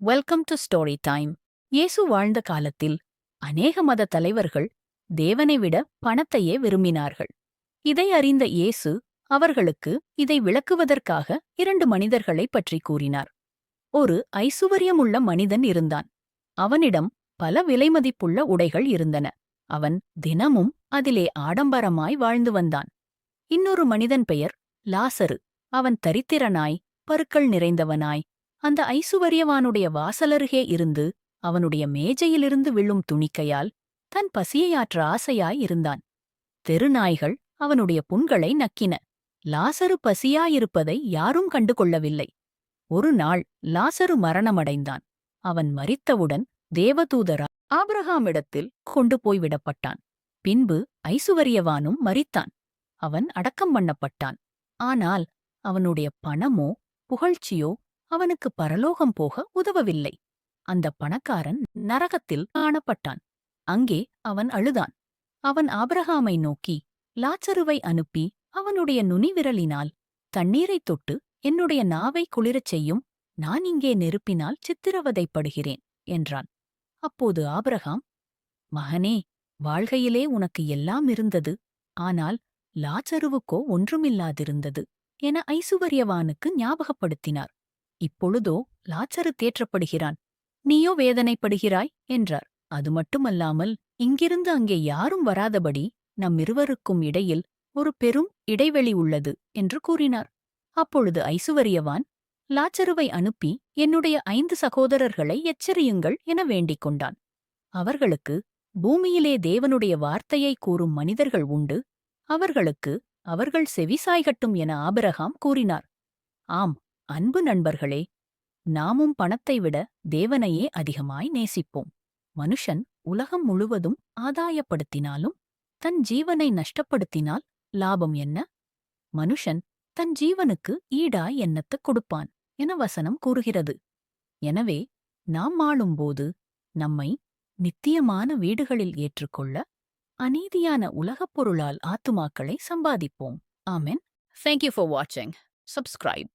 Welcome to story time இயேசு வாழ்ந்த காலத்தில் அநேக மத தலைவர்கள் தேவனை விட பணத்தையே விரும்பினார்கள். இதை அறிந்த இயேசு அவர்களுக்கு இதை விளக்குவதற்காக இரண்டு மனிதர்களைப் பற்றி கூறினார். ஒரு ஐசுவரியமுள்ள மனிதன் இருந்தான். அவனிடம் பல விலைமதிப்புள்ள உடைகள் இருந்தன. அவன் தினமும் அதிலே ஆடம்பரமாய் வாழ்ந்து வந்தான். இன்னொரு மனிதன் பெயர் லாசரு. அவன் தரித்திரனாய் பருக்கள் நிறைந்தவனாய் அந்த ஐசுவரியவானுடைய வாசலருகே இருந்து அவனுடைய மேஜையிலிருந்து விழும் துணிக்கையால் தன் பசியையாற்ற ஆசையாய் இருந்தான். தெருநாய்கள் அவனுடைய புண்களை நக்கின. லாசரு பசியாயிருப்பதை யாரும் கண்டு கொள்ளவில்லை ஒரு நாள் லாசரு மரணமடைந்தான். அவன் மரித்தவுடன் தேவதூதரா ஆபிரகாமிடத்தில் கொண்டு போய்விடப்பட்டான் பின்பு ஐசுவரியவானும் மரித்தான். அவன் அடக்கம் பண்ணப்பட்டான். ஆனால் அவனுடைய பணமோ புகழ்ச்சியோ அவனுக்கு பரலோகம் போக உதவவில்லை. அந்த பணக்காரன் நரகத்தில் காணப்பட்டான். அங்கே அவன் அழுதான். அவன் ஆபிரகாமை நோக்கி லாச்சருவை அனுப்பி அவனுடைய நுனிவிரலினால் தண்ணீரைத் தொட்டு என்னுடைய நாவை குளிரச் செய்யும். நான் இங்கே நெருப்பினால் சித்திரவதைப்படுகிறேன் என்றான். அப்போது ஆபிரகாம் மகனே வாழ்கையிலே உனக்கு எல்லாம் இருந்தது. ஆனால் லாச்சருவுக்கோ ஒன்றுமில்லாதிருந்தது என ஐசுவரியவானுக்கு ஞாபகப்படுத்தினார். இப்பொழுதோ லாச்சரு தேற்றப்படுகிறான். நீயோ வேதனைப்படுகிறாய் என்றார். அது மட்டுமல்லாமல் இங்கிருந்து அங்கே யாரும் வராதபடி நம்மிருவருக்கும் இடையில் ஒரு பெரும் இடைவெளி உள்ளது என்று கூறினார். அப்பொழுது ஐசுவரியவான் லாச்சருவை அனுப்பி என்னுடைய ஐந்து சகோதரர்களை எச்சரியுங்கள் என வேண்டிக் கொண்டான். அவர்களுக்கு பூமியிலே தேவனுடைய வார்த்தையை கூறும் மனிதர்கள் உண்டு. அவர்களுக்கு அவர்கள் செவிசாய்கட்டும் என ஆபிரகாம் கூறினார். ஆம் அன்பு நண்பர்களே நாமும் பணத்தை விட தேவனையே அதிகமாய் நேசிப்போம். மனுஷன் உலகம் முழுவதும் ஆதாயப்படுத்தினாலும் தன் ஜீவனை நஷ்டப்படுத்தினால் லாபம் என்ன? மனுஷன் தன் ஜீவனுக்கு ஈடாய் எண்ணத்துக் கொடுப்பான் என வசனம் கூறுகிறது. எனவே நாம் ஆளும்போது நம்மை நித்தியமான வீடுகளில் ஏற்றுக்கொள்ள அநீதியான உலகப் பொருளால் ஆத்துமாக்களை சம்பாதிப்போம். ஆமென். தேங்க்யூ ஃபார் வாட்சிங் சப்ஸ்கிரைப்